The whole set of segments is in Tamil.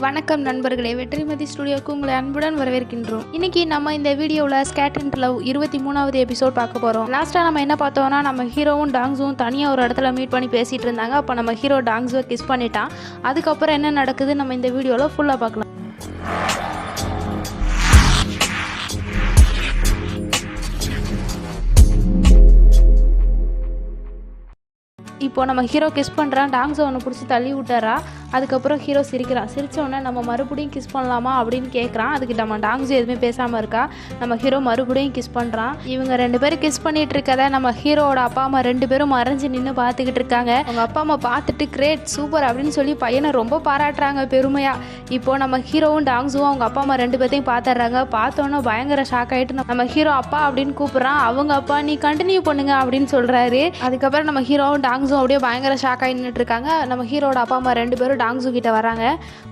வணக்கம் நண்பர்களே. வெற்றிமதி ஸ்டுடியோக்கு உங்களை அன்புடன் வரவேற்கின்றோம். இன்னைக்கு நம்ம இந்த வீடியோவில் ஸ்கேட் அண்ட் லவ் இருபத்தி மூணாவது எபிசோட் பார்க்க போகிறோம் லாஸ்ட்டாக நம்ம என்ன பார்த்தோம்னா நம்ம ஹீரோவும் டாங்ஸும் தனியாக ஒரு இடத்துல மீட் பண்ணி பேசிகிட்டு இருந்தாங்க. அப்போ நம்ம ஹீரோ டாங்ஸுவை கிஸ் பண்ணிட்டான். அதுக்கப்புறம் என்ன நடக்குது நம்ம இந்த வீடியோவில் ஃபுல்லாக பார்க்கலாம். இப்போ நம்ம ஹீரோ கிஸ் பண்ணுறான் டாங்ஸை ஒன்று பிடிச்சி தள்ளி விட்டுறா அதுக்கப்புறம் ஹீரோ சிரிக்கிறான். சிரிச்ச நம்ம மறுபடியும் கிஸ் பண்ணலாமா அப்படின்னு கேட்குறான் அதுக்கு நம்ம டாங்ஸ் எதுவுமே பேசாமல் இருக்கா? நம்ம ஹீரோ மறுபடியும் கிஸ் பண்ணுறான் இவங்க ரெண்டு பேரும் கிஸ் பண்ணிட்டு இருக்கதை நம்ம ஹீரோவோட அப்பா அம்மா ரெண்டு பேரும் மறைஞ்சு நின்று பார்த்துக்கிட்டு இருக்காங்க. அவங்க அப்பா அம்மா பார்த்துட்டு கிரேட் சூப்பர் அப்படின்னு சொல்லி பையனை ரொம்ப பாராட்டுறாங்க பெருமையாக இப்போ நம்ம ஹீரோவும் டாங்ஸும் அவங்க அப்பா அம்மா ரெண்டு பேர்த்தையும் பார்த்துட்றாங்க. பார்த்தோன்னே பயங்கர ஷாக் ஆகிட்டு நம்ம ஹீரோ அப்பா அப்படின்னு கூப்பிட்றான். அவங்க அப்பா நீ கண்டினியூ பண்ணுங்க அப்படின்னு சொல்கிறாரு அதுக்கப்புறம் நம்ம ஹீரோவும் டாங்ஸும் அப்படியே பயங்கர ஷாக் ஆகி நம்ம ஹீரோட அப்பா அம்மா ரெண்டு பேரும் டாங்ஸு கிட்ட வராங்க.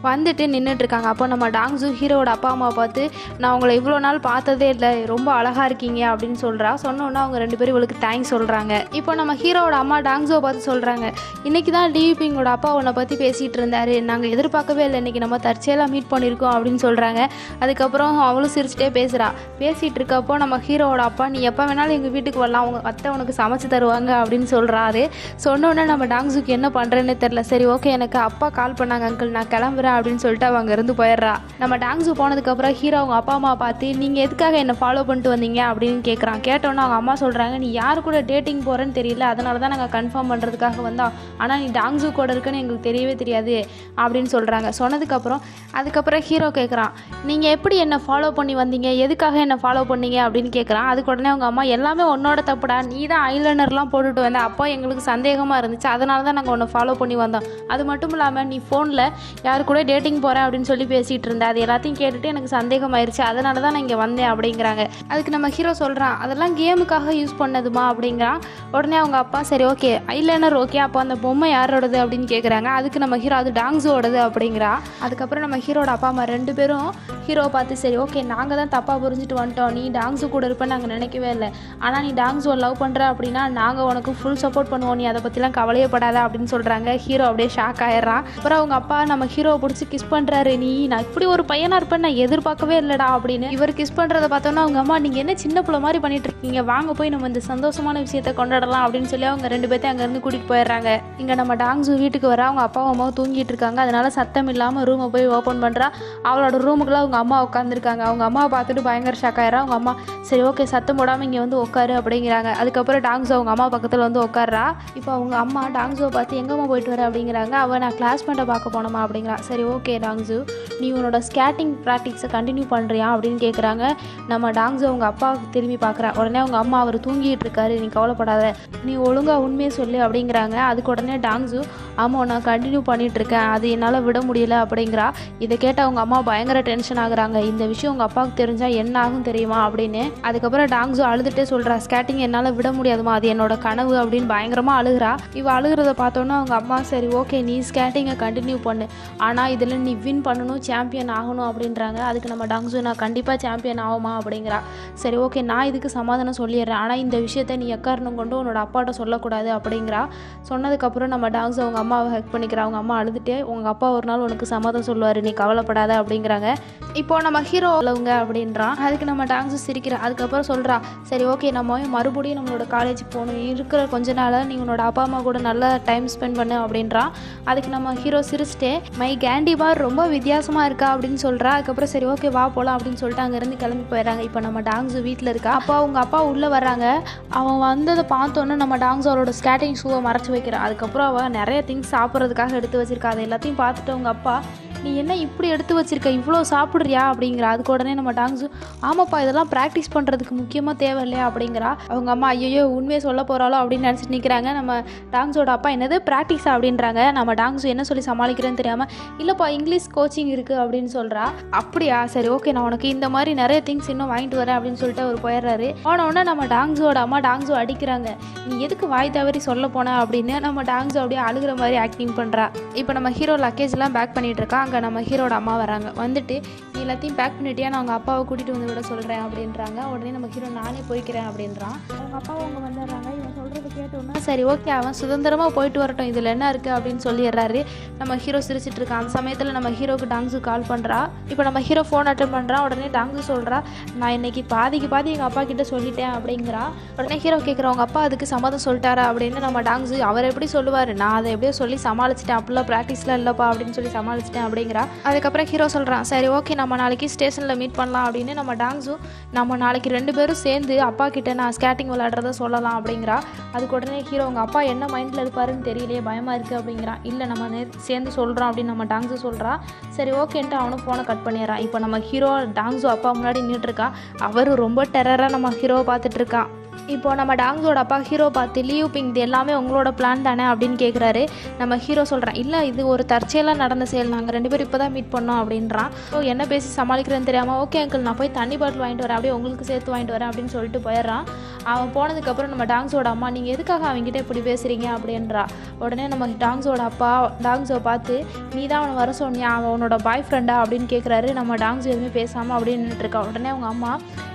வந்துட்டு நின்றுட்டுருக்காங்க அப்போ நம்ம டாங்ஸு ஹீரோட அப்பா அம்மா பார்த்து நான் உங்களை இவ்வளோ நாள் பார்த்ததே இல்லை. ரொம்ப அழகாக இருக்கீங்க. அப்படின்னு சொல்கிறா சொன்னோன்னே அவங்க ரெண்டு பேரும் இவளுக்கு தேங்க்ஸ் சொல்கிறாங்க இப்போ நம்ம ஹீரோட அம்மா டாங்ஸுவை பார்த்து சொல்கிறாங்க இன்றைக்கி தான் டிவிபிங்கோட அப்பா உன்னை பற்றி பேசிகிட்டு இருந்தாரு. நாங்கள் எதிர்பார்க்கவே இல்லை. இன்றைக்கி நம்ம தற்செயலாக மீட் பண்ணியிருக்கோம் அப்படின்னு சொல்கிறாங்க அதுக்கப்புறம் அவளும் சிரிச்சிட்டே பேசுகிறா பேசிகிட்டு இருக்கப்போ நம்ம ஹீரோவோட அப்பா நீ எப்போ வேணாலும் எங்கள் வீட்டுக்கு வரலாம். அவங்க அத்தை உனக்கு சமைச்சு தருவாங்க. அப்படின்னு சொல்கிறாரு சொன்னோடனே நம்ம டாங்ஸுக்கு என்ன பண்ணுறேன்னு தெரில சரி ஓகே எனக்கு அப்பா கால் பண்ணாங்க அங்கிள் நான் கிளம்புறேன் அப்படின்னு சொல்லிட்டு அவங்க அங்கேருந்து போயிடுறா. நம்ம டாங்ஸு போனதுக்கப்புறம் ஹீரோ அவங்க அப்பா அம்மா பார்த்து நீங்கள் எதுக்காக என்னை ஃபாலோ பண்ணிட்டு வந்தீங்க? அப்படின்னு கேட்குறான் கேட்டோன்னே அவங்க அம்மா சொல்கிறாங்க நீ யார் கூட டேட்டிங் போகிறேன்னு தெரியல. அதனால தான் நாங்கள் கன்ஃபார்ம் பண்ணுறதுக்காக வந்தோம். ஆனால் நீ டாங்ஸு கூட இருக்குன்னு எங்களுக்கு தெரியவே தெரியாது அப்படின்னு சொல்கிறாங்க சொன்னதுக்கப்புறம் அதுக்கப்புறம் ஹீரோ கேட்குறான் நீங்கள் எப்படி என்னை ஃபாலோ பண்ணி வந்தீங்க? எதுக்காக என்னை ஃபாலோ பண்ணீங்க? அப்படின்னு கேட்குறான் அதுக்கு உடனே அவங்க அம்மா எல்லாமே உன்னோட தப்புடா. நீ தான் ஐலைனர்லாம் போட்டுட்டு வந்த. அப்போ எங்களுக்கு சந்தேகம் சந்தேகமாக இருந்துச்சு. அதனால தான் நாங்கள் உன்னை ஃபாலோ பண்ணி வந்தோம். அது மட்டும் இல்லாமல் நீ ஃபோனில் யார் கூட டேட்டிங் போகிறேன் அப்படின்னு சொல்லி பேசிகிட்டு இருந்த அது எல்லாத்தையும் கேட்டுட்டு எனக்கு சந்தேகம் ஆயிடுச்சு அதனால தான் நான் இங்கே வந்தேன் அப்படிங்கிறாங்க. அதுக்கு நம்ம ஹீரோ சொல்கிறான் அதெல்லாம் கேமுக்காக யூஸ் பண்ணதுமா? அப்படிங்கிறான். உடனே அவங்க அப்பா சரி ஓகே ஐலைனர் ஓகே அப்போ அந்த பொம்மை யாரோடது? அப்படின்னு கேட்குறாங்க அதுக்கு நம்ம ஹீரோ அது டாங்ஸோடது அப்படிங்கிறா. அதுக்கப்புறம் நம்ம ஹீரோட அப்பா அம்மா ரெண்டு பேரும் ஹீரோவை பார்த்து சரி ஓகே நாங்கள் தான் தப்பாக புரிஞ்சுட்டு வந்துட்டோம். நீ டாங்ஸு கூட இருப்பேன்னு நாங்கள் நினைக்கவே இல்லை. ஆனால் நீ டாங்ஸோ லவ் பண்ணுற அப்படின்னா நாங்கள் உனக்கு ஃபுல் சப்போர்ட் பண்ணுவோம். நீ அதை பற்றி பற்றிலாம் கவலையப்படாத அப்படின்னு சொல்கிறாங்க ஹீரோ அப்படியே ஷாக் ஆயிடுறான். அப்புறம் அவங்க அப்பா நம்ம ஹீரோவை பிடிச்சி கிஸ் பண்ணுறாரு நீ நான் இப்படி ஒரு பையனாக இருப்பேன் நான் எதிர்பார்க்கவே இல்லைடா அப்படின்னு இவர் கிஸ் பண்ணுறத பார்த்தோன்னா அவங்க அம்மா நீங்கள் என்ன சின்ன பிள்ளை மாதிரி பண்ணிட்டு இருக்கீங்க வாங்க போய் நம்ம இந்த சந்தோஷமான விஷயத்தை கொண்டாடலாம். அப்படின்னு சொல்லி அவங்க ரெண்டு பேர்த்தையும் அங்கேருந்து கூட்டிகிட்டு போயிடுறாங்க. இங்கே நம்ம டாங்ஸு வீட்டுக்கு வர அவங்க அப்பாவும் அம்மாவும் தூங்கிட்டு இருக்காங்க. அதனால சத்தம் இல்லாமல் ரூமை போய் ஓப்பன் பண்ணுறா அவளோட ரூமுக்குள்ள அவங்க அம்மா உட்காந்துருக்காங்க அவங்க அம்மாவை பார்த்துட்டு பயங்கர ஷாக் ஆயிரா அவங்க அம்மா சரி ஓகே சத்தம் போடாமல் இங்கே வந்து உட்காரு அப்படிங்கிறாங்க. அதுக்கப்புறம் டாங்ஸ் அவங்க அம்மா பக்கத்தில் வந்து உட்கார்றா. இப்போ அவங்க அம்மா டாங்ஸுவை பார்த்து எங்கேம்மா போயிட்டு வர? அப்படிங்கிறாங்க. அவள் நான் கிளாஸ்மேட்டை பார்க்க போனோமா அப்படிங்கிறா சரி ஓகே டாங்ஸு. நீ உன்னோட ஸ்கேட்டிங் ப்ராக்டிக்ஸை கண்டினியூ பண்ணுறியா அப்படின்னு கேட்குறாங்க நம்ம டாங்ஸு அவங்க அப்பாவுக்கு திரும்பி பார்க்குறா. உடனே அவங்க அம்மா அவர் தூங்கிட்டு இருக்காரு. நீ கவலைப்படாத. நீ ஒழுங்காக உண்மையை சொல்லு. அப்படிங்கிறாங்க. அதுக்கு உடனே டாங்ஸு ஆமாம் நான் கண்டினியூ பண்ணிகிட்ருக்கேன் இருக்கேன். அது என்னால் விட முடியல. அப்படிங்கிறா. இதை கேட்ட அவங்க அம்மா பயங்கர டென்ஷன் ஆகுறாங்க. இந்த விஷயம் உங்கள் அப்பாவுக்கு தெரிஞ்சால் என்ன ஆகும் தெரியுமா? அப்படின்னு. அதுக்கப்புறம் டாங்ஸோ அழுதுகிட்டே சொல்கிறா ஸ்கேட்டிங் என்னால் விட முடியாதுமா அது என்னோட கனவு. அப்படின்னு பயங்கரமாக அழுகிறா. இவ அழுகிறத பார்த்தோன்னே அவங்க அம்மா சரி ஓகே நீ ஸ்கேட்டிங்கை கண்டினியூ பண்ணு. ஆனால் இதில் நீ வின் பண்ணணும் சாம்பியன் ஆகணும் அப்படின்றாங்க. அதுக்கு நம்ம டாங்ஸு நான் கண்டிப்பாக சாம்பியன் ஆகுமா அப்படிங்கிறா. சரி ஓகே நான் இதுக்கு சமாதானம் சொல்லிடுறேன். ஆனால் இந்த விஷயத்தை நீ எக்காரணம் கொண்டு உன்னோட அப்பாட்ட சொல்லக்கூடாது அப்படிங்கிறா. சொன்னதுக்கப்புறம் நம்ம டாங்ஸ் அவங்க அம்மாவை ஹெல்ப் பண்ணிக்கிறா. அவங்க அம்மா அழுதுட்டே உங்கள் அப்பா ஒரு நாள் உனக்கு சமாதானம் சொல்லுவார் நீ கவலைப்படாத அப்படிங்கிறாங்க. இப்போ நம்ம ஹீரோ உள்ளவங்க அப்படின்றான் அதுக்கு நம்ம டான்ஸு சிரிக்கிறா. அதுக்கப்புறம் சொல்கிறா சரி ஓகே நம்ம மறுபடியும் நம்மளோட காலேஜ் போகணும். இருக்கிற கொஞ்ச நாளாக நீ உன்னோட அப்பா அம்மா கூட நல்லா டைம் ஸ்பெண்ட் பண்ணு அப்படின்றான் அதுக்கு நம்ம ஹீரோ சிரிச்சிட்டே மை கேண்டி பார் ரொம்ப வித்தியாசமாக இருக்கா? அப்படின்னு சொல்கிறா அதுக்கப்புறம் சரி ஓகே வா போகலாம் அப்படின்னு சொல்லிட்டு அங்கேருந்து கிளம்பி போயிடுறாங்க. இப்போ நம்ம டாங்ஸு வீட்டில் இருக்கா. அப்போ அவங்க அப்பா உள்ளே வர்றாங்க. அவன் வந்ததை பார்த்தோன்னே நம்ம டாங்ஸ் அவளோட ஸ்கேட்டிங் ஷூவை மறைச்சி வைக்கிறான் அதுக்கப்புறம் அவள் நிறைய திங்ஸ் சாப்பிட்றதுக்காக எடுத்து வச்சிருக்கா. அதை எல்லாத்தையும் பார்த்துட்டு அவங்க அப்பா நீ என்ன இப்படி எடுத்து வச்சிருக்க? இவ்வளோ சாப்பிட்றியா? அப்படிங்கிறா. அதுக்கு உடனே நம்ம டாங்ஸு ஆமாப்பா இதெல்லாம் ப்ராக்டிஸ் பண்ணுறதுக்கு முக்கியமாக தேவை இல்லையா அப்படிங்கிறா. அவங்க அம்மா ஐயோ உண்மையை சொல்ல போகிறாளோ அப்படின்னு நினச்சிட்டு நிற்கிறாங்க நம்ம டாங்ஸோட அப்பா என்னது ப்ராக்டிஸ் அப்படின்றாங்க. நம்ம டாங்ஸு என்ன சொல்லி சமாளிக்கிறேன்னு தெரியாமல் இல்லைப்பா இங்கிலீஷ் கோச்சிங் இருக்குது அப்படின்னு சொல்கிறா அப்படியா? சரி ஓகே நான் உனக்கு இந்த மாதிரி நிறைய திங்ஸ் இன்னும் வாங்கிட்டு வரேன் அப்படின்னு சொல்லிட்டு அவர் போயிடுறாரு. போனவுடனே நம்ம டாங்ஸோட அம்மா டாங்ஸோ அடிக்கிறாங்க. நீ எதுக்கு வாய் தவறி சொல்ல போன? அப்படின்னு நம்ம டாங்ஸ் அப்படியே அழுகிற மாதிரி ஆக்டிங் பண்ணுறா இப்போ நம்ம ஹீரோ லக்கேஜ்லாம் பேக் பண்ணிகிட்டு இருக்கா. அங்கே நம்ம ஹீரோட அம்மா வராங்க. வந்துட்டு நீ எல்லாத்தையும் பேக் பண்ணிட்டியா? நான் அவங்க அப்பாவை கூட்டிகிட்டு வந்து விட சொல்கிறேன் அப்படின்றாங்க. உடனே நம்ம ஹீரோ நானே போய்க்கிறேன் அப்படின்றான். அவங்க அப்பாவை அவங்க வந்துடுறாங்க. இவங்க சொல்கிறது கேட்டோன்னா சரி ஓகே அவன் சுதந்திரமாக போயிட்டு வரட்டும். இதில் என்ன இருக்குது அப்படின்னு சொல்லிடுறாரு. நம்ம ஹீரோ சிரிச்சிட்டு இருக்கான். அந்த சமயத்தில் நம்ம ஹீரோக்கு டாங்ஸு கால் பண்ணுறா இப்போ நம்ம ஹீரோ ஃபோன் அட்டன் பண்ணுறான் உடனே டாங்ஸு சொல்கிறா நான் இன்னைக்கு பாதிக்கு பாதி எங்கள் அப்பா கிட்ட சொல்லிட்டேன் அப்படிங்கிறா. உடனே ஹீரோ கேட்குற உங்க அப்பா அதுக்கு சம்மதம் சொல்லிட்டாரா? அப்படின்னு நம்ம டாங்ஸு அவர் எப்படி சொல்லுவார்? நான் அதை எப்படியோ சொல்லி சமாளிச்சிட்டேன். அப்படிலாம் ப்ராக்டிஸ்லாம் இல்லைப்பா அப்படின்னு சொல்லி சமாளிச்சிட்டேன் அப்படிங்கிறா. அதுக்கப்புறம் ஹீரோ சொல்கிறான் சரி ஓகே நம்ம நாளைக்கு ஸ்டேஷனில் மீட் பண்ணலாம் அப்படின்னு நம்ம டாங்ஸும் நம்ம நாளைக்கு ரெண்டு பேரும் சேர்ந்து அப்பா கிட்ட நான் ஸ்கேட்டிங் விளையாடுறத சொல்லலாம் அப்படிங்கிறா. அதுக்கு உடனே ஹீரோ உங்கள் அப்பா என்ன மைண்டில் இருப்பாருன்னு தெரியலையே பயமாக இருக்குது அப்படிங்கிறான். இல்லை நம்ம சேர்ந்து சொல்கிறோம் அப்படின்னு நம்ம டாங்ஸு சொல்கிறா சரி ஓகேன்ட்டு அவனும் ஃபோனை கட் பண்ணிடுறான் இப்போ நம்ம ஹீரோ டாங்ஸு அப்பா முன்னாடி நின்றுட்டுருக்கா அவர் ரொம்ப டெரராக நம்ம ஹீரோவை பார்த்துட்ருக்கான் இப்போ நம்ம டாங்ஸோட அப்பா ஹீரோ பார்த்து லீவ் பிங் இது எல்லாமே உங்களோட பிளான் தானே? அப்படின்னு கேட்குறாரு நம்ம ஹீரோ சொல்கிறேன் இல்லை இது ஒரு தற்செயலாக நடந்த செயல். நாங்கள் ரெண்டு பேரும் இப்போ தான் மீட் பண்ணோம் அப்படின்றான். ஓ என்ன பேசி சமாளிக்கிறேன்னு தெரியாமல் ஓகே அங்கிள் நான் போய் தண்ணி பாட்டில் வாங்கிட்டு வரேன். அப்படியே உங்களுக்கு சேர்த்து வாங்கிட்டு வரேன் அப்படின்னு சொல்லிட்டு போயிடுறான். அவன் போனதுக்கப்புறம் நம்ம டாங்ஸோட அம்மா நீங்கள் எதுக்காக அவங்ககிட்ட இப்படி பேசுகிறீங்க அப்படின்றா. உடனே நம்ம டாங்ஸோட அப்பா டாங்ஸோ பார்த்து நீ தான் அவனை வர சொன்னியா? அவன் உன்னோட பாய் ஃப்ரெண்டா அப்படின்னு கேட்குறாரு நம்ம டாங்ஸ் எதுவுமே பேசாமல் அப்படின்னு இருக்கா. உடனே அவங்க அம்மா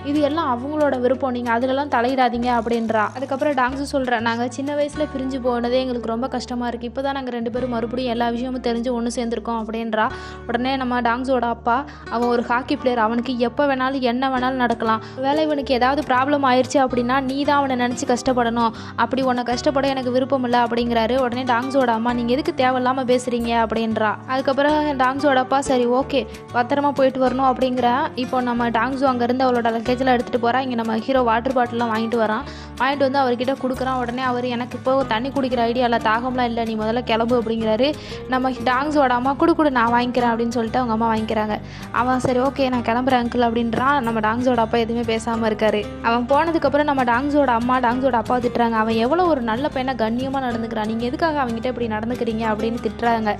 இது எல்லாம் அவங்களோட விருப்பம். நீங்கள் அதிலெல்லாம் தலையிடாதீங்க. அப்படின்றா. அதுக்கப்புறம் டாங்ஸு சொல்கிறேன் நாங்கள் சின்ன வயசில் பிரிஞ்சு போனதே எங்களுக்கு ரொம்ப கஷ்டமாக இருக்குது இப்போ தான் நாங்கள் ரெண்டு பேரும் மறுபடியும் எல்லா விஷயமும் தெரிஞ்சு ஒன்று சேர்ந்துருக்கோம். அப்படின்றா. உடனே நம்ம டாங்ஸோட அப்பா அவன் ஒரு ஹாக்கி பிளேயர் அவனுக்கு எப்போ வேணாலும் என்ன வேணாலும் நடக்கலாம். வேலை இவனுக்கு ஏதாவது ப்ராப்ளம் ஆயிடுச்சு அப்படின்னா நீ தான் அவனை நினச்சி கஷ்டப்படணும். அப்படி உன்னை கஷ்டப்பட எனக்கு விருப்பம் இல்லை அப்படிங்கிறாரு. உடனே டாங்ஸோட அம்மா நீங்கள் எதுக்கு தேவையில்லாமல் பேசுகிறீங்க அப்படின்றா. அதுக்கப்புறம் டாங்ஸோட அப்பா சரி ஓகே. பத்திரமா போயிட்டு வரணும். அப்படிங்கிற இப்போ நம்ம டாங்ஸோ அங்கேருந்து அவளோட லக்கேஜில் எடுத்துகிட்டு போகிறா இங்கே நம்ம ஹீரோ வாட்டர் பாட்டிலாம் வாங்கிட்டு வரான். வாங்கிட்டு வந்து அவர்கிட்ட கொடுக்குறான். உடனே அவர் எனக்கு இப்போ தண்ணி குடிக்கிற ஐடியா இல்லை தாகம்லாம் இல்லை நீ முதல்ல கிளம்பு அப்படிங்கிறாரு. நம்ம டாங்ஸோட அம்மா கொடு கொடு நான் வாங்கிக்கிறேன் அப்படின்னு சொல்லிட்டு அவங்க அம்மா வாங்கிக்கிறாங்க. அவன் சரி ஓகே நான் கிளம்புறேன் அங்கிள் அப்படின்றான். நம்ம டாங்ஸோட அப்பா எதுவுமே பேசாமல் இருக்காரு. அவன் போனதுக்கப்புறம் நம்ம டாங்ஸோட அம்மா டாங்ஸோட அப்பா திட்டுறாங்க. அவன் எவ்வளோ ஒரு நல்ல பையனை கண்ணியமாக நடந்துக்கிறான். நீங்கள் எதுக்காக அவங்ககிட்ட இப்படி நடந்துக்கிறீங்க அப்படின்னு திட்டுறாங்க.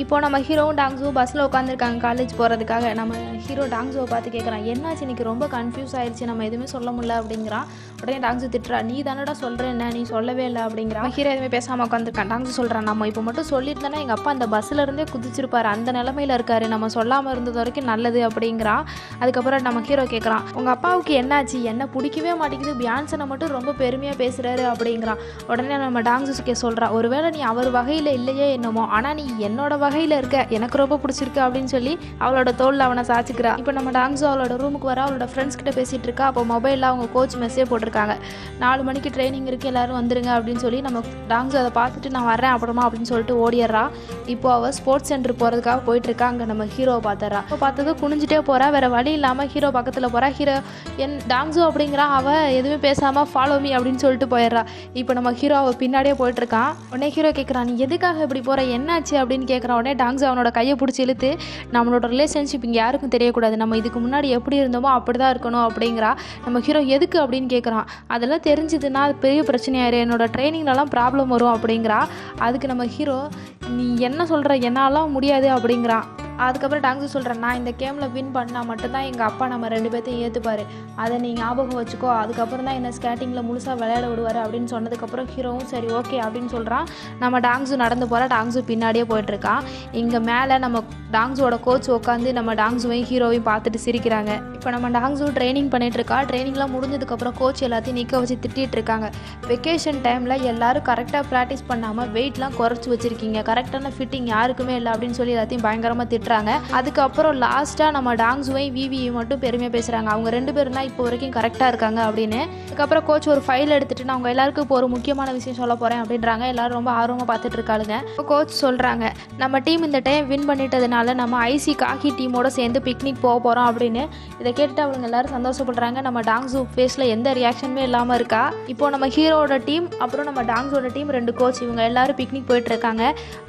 இப்போ நம்ம ஹீரோவும் டாங்ஸோ பஸ்ஸில் உட்காந்துருக்காங்க காலேஜ் போகிறதுக்காக நம்ம ஹீரோ டாங்ஸோவை பார்த்து கேட்குறான் என்னாச்சு? இன்னைக்கு ரொம்ப கன்ஃபியூஸ் ஆயிடுச்சு நம்ம எதுவுமே சொல்ல முடியல அப்படிங்கிறான். உடனே டாங்ஸு திட்டுறா நீ தானடா சொல்கிற என்ன? நீ சொல்லவே இல்லை அப்படிங்கிறான். ஹீரோ எதுவுமே பேசாமல் உட்காந்துருக்கான் டாங்ஸு சொல்கிறான் நம்ம இப்போ மட்டும் சொல்லியிருந்தேன்னா எங்கள் அப்பா அந்த பஸ்ஸில் இருந்தே குதிச்சிருப்பாரு. அந்த நிலமையில இருக்காரு. நம்ம சொல்லாமல் இருந்தது வரைக்கும் நல்லது அப்படிங்கிறான். அதுக்கப்புறம் நம்ம ஹீரோ கேட்குறான் உங்கள் அப்பாவுக்கு என்னாச்சு? என்ன பிடிக்கவே மாட்டேங்குது. பியான்சனை மட்டும் ரொம்ப பெருமையாக பேசுகிறாரு அப்படிங்கிறான். உடனே நம்ம டாங்ஸுக்கே சொல்கிறா ஒருவேளை நீ அவர் வகையில் இல்லையே என்னமோ ஆனால் நீ என்னோட வகையில் இருக்க எனக்கு ரொம்ப பிடிச்சிருக்கு அப்படின்னு சொல்லி அவளோட தோளில் அவனை சாச்சிக்கிறா இப்போ நம்ம டாங்ஸோ அவளோட ரூமுக்கு வர அவளோட ஃப்ரெண்ட்ஸ் கிட்ட பேசிகிட்டு இருக்கா. அப்போ மொபைலில் அவங்க கோச் மெசேஜ் போட்டிருக்காங்க. நாலு மணிக்கு ட்ரைனிங் இருக்குது எல்லாரும் வந்துருங்க அப்படின்னு சொல்லி நம்ம டாங்ஸோ அதை பார்த்துட்டு நான் வரேன் அப்புறமா அப்படின்னு சொல்லிட்டு ஓடிடுறா. இப்போ அவள் ஸ்போர்ட்ஸ் சென்டர் போகிறதுக்காக போயிட்டு இருக்கா. அங்கே நம்ம ஹீரோவை பார்த்துறா இப்போ பார்த்தது குனிஞ்சிட்டே போகிறா வேற வழி இல்லாமல் ஹீரோ பக்கத்தில் போகிறா ஹீரோ என் டாங்ஸோ அப்படிங்கிறா. அவள் எதுவுமே பேசாமல் ஃபாலோ மீ அப்படின்னு சொல்லிட்டு போயிடுறா. இப்போ நம்ம ஹீரோ அவள் பின்னாடியே போயிட்டு இருக்கான் உடனே ஹீரோ கேட்குறான் நீ எதுக்காக இப்படி போகிற என்னாச்சு? அப்படின்னு கேட்குறான் உடனே டாங்ஸ் அவனோட கையை பிடிச்சி இழுத்து நம்மளோட ரிலேஷன்ஷிப் இங்கே யாருக்கும் தெரியக்கூடாது. நம்ம இதுக்கு முன்னாடி எப்படி இருந்தோமோ அப்படி தான் இருக்கணும் அப்படிங்கிறா. நம்ம ஹீரோ எதுக்கு அப்படின்னு கேட்குறான் அதெல்லாம் தெரிஞ்சதுன்னா அது பெரிய பிரச்சனையாரு என்னோட ட்ரைனிங்லலாம் ப்ராப்ளம் வரும் அப்படிங்கிறா. அதுக்கு நம்ம ஹீரோ நீ என்ன சொல்கிற என்னாலாம் முடியாது அப்படிங்கிறான் அதுக்கப்புறம் டாங்ஸு சொல்கிறேன் நான் இந்த கேமில் வின் பண்ணால் மட்டும்தான் எங்கள் அப்பா நம்ம ரெண்டு பேர்த்தையும் ஏற்றுப்பார் அதை நீ ஞாபகம் வச்சுக்கோ. அதுக்கப்புறம் தான் என்னை ஸ்கேட்டிங்கில் முழுசாக விளையாட விடுவார் அப்படின்னு சொன்னதுக்கப்புறம் ஹீரோவும் சரி ஓகே அப்படின்னு சொல்கிறான் நம்ம டாங்ஸு நடந்து போகிற டாங்ஸு பின்னாடியே போயிட்டுருக்கான். இங்கே மேலே நம்ம டாங்ஸோட கோச் உட்காந்து நம்ம டாங்ஸுவையும் ஹீரோவையும் பார்த்துட்டு சிரிக்கிறாங்க. இப்போ நம்ம டாங்ஸு ட்ரைனிங் பண்ணிகிட்ருக்கா ட்ரைனிங்லாம் முடிஞ்சதுக்கப்புறம் கோச் எல்லாத்தையும் நிற்க வச்சு திட்டிகிட்டு இருக்காங்க வெக்கேஷன் டைமில் எல்லாரும் கரெக்டாக ப்ராக்டிஸ் பண்ணாமல் வெயிட்லாம் குறைச்சி வச்சுருக்கீங்க. கரெக்டான ஃபிட்டிங் யாருக்குமே இல்லை அப்படின்னு சொல்லி எல்லாத்தையும் பயங்கரமாக திட்டுறாங்க. அதுக்கப்புறம் லாஸ்ட்டாக நம்ம டாங்ஸுவையும் விவியும் மட்டும் பெருமையாக பேசுகிறாங்க அவங்க ரெண்டு பேரும் தான் இப்போ வரைக்கும் கரெக்டாக இருக்காங்க அப்படின்னு. அதுக்கப்புறம் கோச் ஒரு ஃபைல் எடுத்துகிட்டு நான் அவங்க எல்லாருக்கும் இப்போ ஒரு முக்கியமான விஷயம் சொல்ல போகிறேன் அப்படின்றாங்க. எல்லாரும் ரொம்ப ஆர்வமாக பார்த்துட்டு இருக்காளுங்க. கோச் சொல்கிறாங்க நம்ம டீம் இந்த டைம் வின் பண்ணிட்டதுனால நம்ம ஐசி காக்கி டீமோட சேர்ந்து பிக்னிக் போக போகிறோம் அப்படின்னு. இதை கேட்டுட்டு அவங்க எல்லாரும் சந்தோஷப்படுறாங்க. நம்ம டாங்ஸு ஃபேஸில் எந்த ரியாக்ஷனுமே இல்லாமல் இருக்கா. இப்போ நம்ம ஹீரோட டீம் அப்புறம் நம்ம டாங்ஸோட டீம் ரெண்டு கோச் இவங்க எல்லாரும் பிக்னிக் போயிட்டு இருக்காங்க.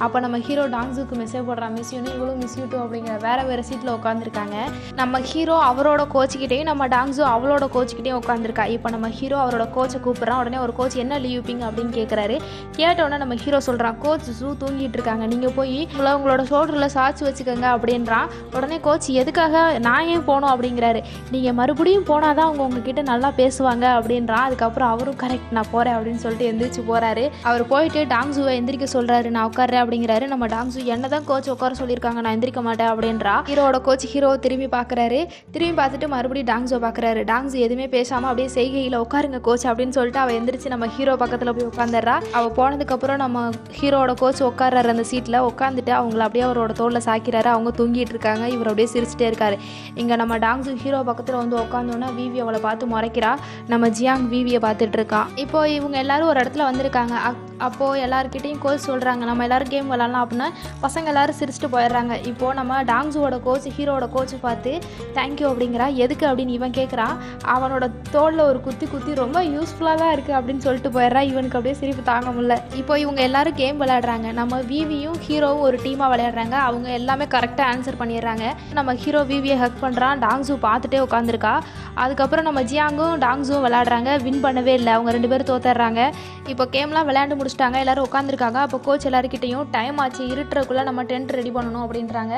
அப்போ நம்ம ஹீரோ டாங்ஸுக்கு மெசேஜ் போடுறான் மிஸ் யூனு இவ்வளோ மிஸ் யூ அப்படிங்கிற வேற வேறு சீட்டில் உட்காந்துருக்காங்க நம்ம ஹீரோ அவரோட கோச்சுக்கிட்டேயும் நம்ம டாங்ஸும் அவளோட கோச்சுக்கிட்டேயும் உட்காந்துருக்கா இப்போ நம்ம ஹீரோ அவரோட கோச்சை கூப்பிட்றான் உடனே ஒரு கோச் என்ன லீவிங் அப்படின்னு கேட்குறாரு கேட்டோடனே நம்ம ஹீரோ சொல்கிறான் கோச் ஜூ தூங்கிட்டு இருக்காங்க. நீங்கள் போய் உங்களை உங்களோட ஷோல்டரில் சாய்ச்சி வச்சுக்கோங்க அப்படின்றான் உடனே கோச் எதுக்காக? நான் ஏன் போகணும்? அப்படிங்கிறாரு. நீங்கள் மறுபடியும் போனால் தான் அவங்க உங்ககிட்ட நல்லா பேசுவாங்க அப்படின்றான் அதுக்கப்புறம் அவரும் கரெக்ட் நான் போகிறேன் அப்படின்னு சொல்லிட்டு எந்திரிச்சு போகிறாரு அவர் போயிட்டு டாங்ஸுவை எந்திரிக்க சொல்கிறாரு நான் உட்கார்றேன் அப்படிங்கிறாரு. நம்ம டாங்ஸு என்ன தான் கோச் உட்கார சொல்லியிருக்காங்க நான் எந்திரிக்க இருக்க மாட்டேன் அப்படின்றா. ஹீரோட கோச் ஹீரோ திரும்பி பார்க்குறாரு. திரும்பி பார்த்துட்டு மறுபடியும் டாங்ஸோ பார்க்குறாரு. டாங்ஸ் எதுவுமே பேசாமல் அப்படியே செய்கையில் உட்காருங்க கோச் அப்படின்னு சொல்லிட்டு அவள் எந்திரிச்சு நம்ம ஹீரோ பக்கத்தில் போய் உட்காந்துடுறா அவள் போனதுக்கப்புறம் நம்ம ஹீரோட கோச் உட்கார்றாரு அந்த சீட்டில் உட்காந்துட்டு அவங்கள அப்படியே அவரோட தோளில் சாக்கிறாரு அவங்க தூங்கிட்டு இருக்காங்க. இவர் அப்படியே சிரிச்சிட்டே இருக்காரு. இங்கே நம்ம டாங்ஸு ஹீரோ பக்கத்தில் வந்து உட்காந்தோன்னா விவி அவளை பார்த்து முறைக்கிறா. நம்ம ஜியாங் விவியை பார்த்துட்டு இருக்கான் இப்போ இவங்க எல்லாரும் ஒரு இடத்துல வந்திருக்காங்க. அப்- அப்போ எல்லாருக்கிட்டையும் கோச் சொல்கிறாங்க நம்ம எல்லாரும் கேம் விளாட்லாம் அப்படின்னா பசங்க எல்லோரும் சிரிச்சிட்டு போயிடுறாங்க. இப்போ நம்ம டாங்ஸுவோட கோச் ஹீரோட கோச் பார்த்து தேங்க்யூ அப்படிங்கிறா. எதுக்கு? அப்படின்னு இவன் கேட்குறான் அவனோட தோளில் ஒரு குத்தி குத்தி ரொம்ப யூஸ்ஃபுல்லாக தான் இருக்குது அப்படின்னு சொல்லிட்டு போயிடுறா. இவனுக்கு அப்படியே சிரிப்பு தாங்க முடியல. இப்போ இவங்க எல்லாரும் கேம் விளையாடுறாங்க. நம்ம விவியும் ஹீரோவும் ஒரு டீமாக விளையாடுறாங்க. அவங்க எல்லாமே கரெக்டாக ஆன்சர் பண்ணிடுறாங்க. நம்ம ஹீரோ விவியை ஹக் பண்ணுறான் டாங்ஸு பார்த்துட்டே உட்காந்துருக்கா அதுக்கப்புறம் நம்ம ஜியாங்கும் டாங்ஸும் விளையாடுறாங்க. வின் பண்ணவே இல்லை. அவங்க ரெண்டு பேரும் தோத்துறாங்க இப்போ கேம்லாம் விளையாண்டு முடிச்சிட்டாங்க. எல்லோரும் உட்காந்துருக்காங்க அப்போ கோச் எல்லாருக்கிட்டையும் டைம் ஆச்சு. இருட்டுறக்குள்ளே நம்ம டென்ட் ரெடி பண்ணணும் அப்படின்றாங்க.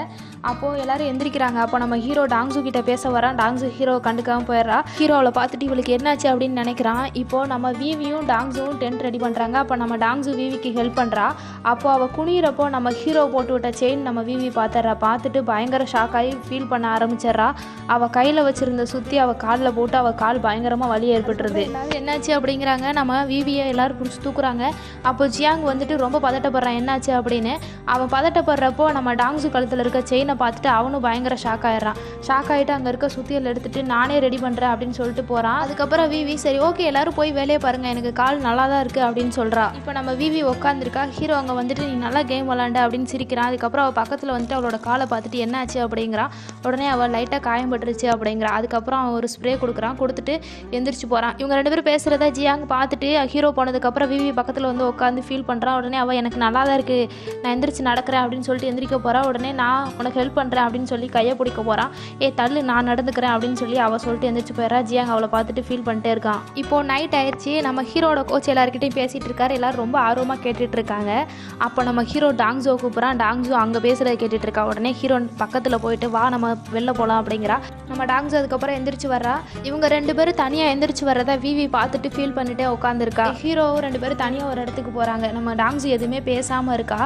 அப்போது எல்லாரும் எந்திரிக்கிறாங்க. அப்போ நம்ம ஹீரோ டாங்ஸு கிட்ட பேச வரான் டாங்ஸு ஹீரோ கண்டுக்காமல் போயிடுறா. ஹீரோவில் பார்த்துட்டு இவளுக்கு என்னாச்சு அப்படின்னு நினைக்கிறான். இப்போ நம்ம விவியும் டாங்ஸும் டென்ட் ரெடி பண்ணுறாங்க அப்போ நம்ம டாங்ஸு விவிக்கு ஹெல்ப் பண்ணுறா அப்போ அவள் குனியிறப்போ நம்ம ஹீரோ போட்டு விட்ட செயின் நம்ம விவி பார்த்துட்றா. பார்த்துட்டு பயங்கர ஷாக் ஆகி ஃபீல் பண்ண ஆரம்பிச்சிடுறா. அவள் கையில் வச்சுருந்த சுற்றி அவள் காலில் போட்டு அவள் கால் பயங்கரமாக வலி ஏற்பட்டுருது. எல்லாரும் என்னாச்சு அப்படிங்கிறாங்க. நம்ம விவியை எல்லாரும் பிடிச்சி தூக்குறாங்க. அப்போ ஜியாங் வந்துட்டு ரொம்ப பதட்டப்படுறான். என்னாச்சு அப்படின்னு. அவன் பதட்டப்படுறப்போ நம்ம டாங்ஸு கழுத்தில் இருக்க செயினை பார்த்துட்டு அவனும் பயங்கர ஷாக் ஆயிடுறான். ஷாக் ஆகிட்டு அங்கே இருக்க சுத்தியல் எடுத்துட்டு நானே ரெடி பண்ணுறேன் அப்படின்னு சொல்லிட்டு போகிறான் அதுக்கப்புறம் விவி சரி ஓகே எல்லாரும் போய் வேலையை பாருங்கள் எனக்கு கால் நல்லா தான் இருக்குது அப்படின்னு சொல்கிறா இப்போ நம்ம விவி உட்காந்துருக்கா ஹீரோ அங்கே வந்துட்டு நீ நல்லா கேம் விளாண்ட அப்படின்னு சிரிக்கிறான். அதுக்கப்புறம் அவள் பக்கத்தில் வந்துட்டு அவளோட காலை பார்த்துட்டு என்னாச்சு அப்படிங்கிறான். உடனே அவள் லைட்டாக காயம் பட்டுருச்சு அப்படிங்கிறா. அதுக்கப்புறம் அவன் ஒரு ஸ்ப்ரே கொடுக்குறான். கொடுத்துட்டு எந்திரிச்சு போகிறான் இவங்க ரெண்டு பேரும் பேசுகிறத ஜியாங் பார்த்துட்டு ஹீரோ போனதுக்கப்புறம் விவி பக்கத்தில் வந்து உட்காந்து ஃபீல் பண்ணுறான் உடனே அவள் எனக்கு நல்லா தான் இருக்குது நான் எந்திரிச்சு நடக்கிறேன் அப்படின்னு சொல்லிட்டு எந்திரிக்க போகிறா உடனே நான் உனக்கு ஹெல்ப் பண்ணுறேன் அப்படின்னு சொல்லி கையை பிடிக்க போகிறான் ஏ தள்ளு நான் நடந்துக்கிறேன் அப்படின்னு சொல்லி அவள் சொல்லிட்டு எந்திரிச்சு போயிடறா. ஜியாங் அவளை பார்த்துட்டு ஃபீல் பண்ணிட்டே இருக்கான். இப்போ நைட் ஆயிடுச்சு. நம்ம ஹீரோட கோச் எல்லாருக்கிட்டையும் பேசிகிட்டு இருக்காரு. எல்லாரும் ரொம்ப ஆர்வமாக கேட்டுட்டு இருக்காங்க. அப்போ நம்ம ஹீரோ டாங்ஸோ கூப்பிட்றான் டாங்ஸோ அங்கே பேசுகிறத கேட்டுட்டு இருக்கா. உடனே ஹீரோ பக்கத்தில் போயிட்டு வா நம்ம வெளில போகலாம் அப்படிங்கிறா. நம்ம டாங்ஸோ அதுக்கப்புறம் எந்திரிச்சு வர்றா. இவங்க ரெண்டு பேரும் தனியாக எந்திரிச்சு வர்றதா விவி பார்த்துட்டு ஃபீல் பண்ணிட்டே உட்காந்துருக்கா ஹீரோவும் ரெண்டு பேரும் தனியாக ஒரு இடத்துக்கு போகிறாங்க நம்ம டாங்ஸ் எதுவுமே பேசாமல் இருக்கா?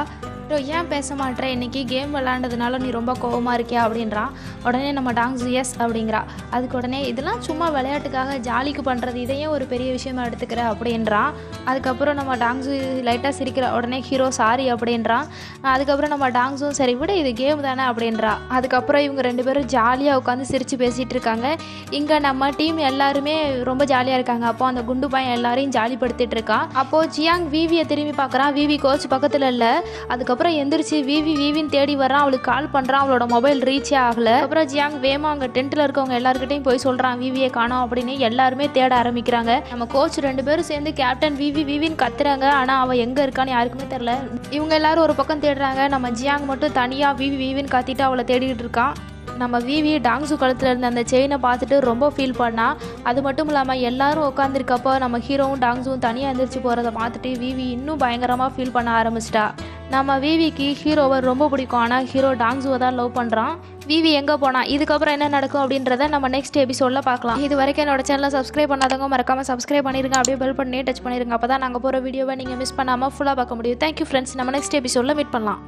டோ ஏன் பேச மாட்டேற? இன்றைக்கி கேம் விளாண்டதுனால நீ ரொம்ப கோவமாக இருக்கியா? அப்படின்றான் உடனே நம்ம டாங்ஸ் எஸ் அப்படிங்கிறா. அதுக்கு உடனே இதெல்லாம் சும்மா விளையாட்டுக்காக ஜாலிக்கு பண்ணுறது இதையே ஒரு பெரிய விஷயமா எடுத்துக்கிற? அப்படின்றான் அதுக்கப்புறம் நம்ம டாங்ஸு லைட்டாக சிரிக்கிற. உடனே ஹீரோ சாரி அப்படின்றான் அதுக்கப்புறம் நம்ம டாங்ஸும் சரி விட இது கேம் தானே அப்படின்றா. அதுக்கப்புறம் இவங்க ரெண்டு பேரும் ஜாலியாக உட்காந்து சிரித்து பேசிகிட்டு இருக்காங்க. இங்கே நம்ம டீம் எல்லாருமே ரொம்ப ஜாலியாக இருக்காங்க. அப்போ அந்த குண்டு பையன் எல்லாரையும் ஜாலிப்படுத்திட்டு இருக்கான் அப்போது ஜியாங் விவியை திரும்பி பார்க்குறான் விவி கோச் பக்கத்தில் இல்லை. அதுக்கப்புறம் அப்புறம் எந்திரிச்சு விவி விவின்னு தேடி வரான் அவளுக்கு கால் பண்ணுறான் அவளோட மொபைல் ரீச்சே ஆகலை. அப்புறம் ஜியாங் வேமா அங்கே டென்ட்டில் இருக்கவங்க எல்லாருக்கிட்டையும் போய் சொல்கிறான் விவியை காணோம் அப்படின்னு எல்லாருமே தேட ஆரம்பிக்கிறாங்க. நம்ம கோச் ரெண்டு பேரும் சேர்ந்து கேப்டன் விவி விவின்னு கத்துறாங்க. ஆனால் அவள் எங்கே இருக்கான்னு யாருக்குமே தெரில இவங்க எல்லாரும் ஒரு பக்கம் தேடுறாங்க. நம்ம ஜியாங் மட்டும் தனியாக விவி விவின்னு கத்திட்டு அவளை தேடிட்டு இருக்கான் நம்ம விவி டாங்ஸு கழுத்தில் இருந்த அந்த செயினை பார்த்துட்டு ரொம்ப ஃபீல் பண்ணா. அது மட்டும் இல்லாமல் எல்லாரும் உட்காந்துருக்கப்போ நம்ம ஹீரோவும் டாங்ஸும் தனியாக எந்திரிச்சு போகிறத பார்த்துட்டு விவி இன்னும் பயங்கரமாக ஃபீல் பண்ண ஆரம்பிச்சிட்டா. நம்ம விவிக்கு ஹீரோவை ரொம்ப பிடிக்கும். ஆனால் ஹீரோ டாங்ஸுவை தான் லவ் பண்ணுறான் விவி எங்கே போனால் இதுக்கப்புறம் என்ன நடக்கும் அப்படின்றத நம்ம நெக்ஸ்ட் எபிசோடில் பார்க்கலாம். இது வரைக்கும் என்னோட சேனலை சப்ஸ்கிரைப் பண்ணாதவங்க மறக்காமல் சப்ஸ்கிரைப் பண்ணிருங்க. அப்படியே பெல் பண்ணி டச் பண்ணிருங்க. அப்போ தான் நாங்கள் போகிற வீடியோவை நீங்கள் மிஸ் பண்ணாமல் ஃபுல்லாக பார்க்க முடியும். தேங்க்யூ ஃப்ரெண்ட்ஸ் நம்ம நெக்ஸ்ட் எபிசோடில் மீட் பண்ணலாம்.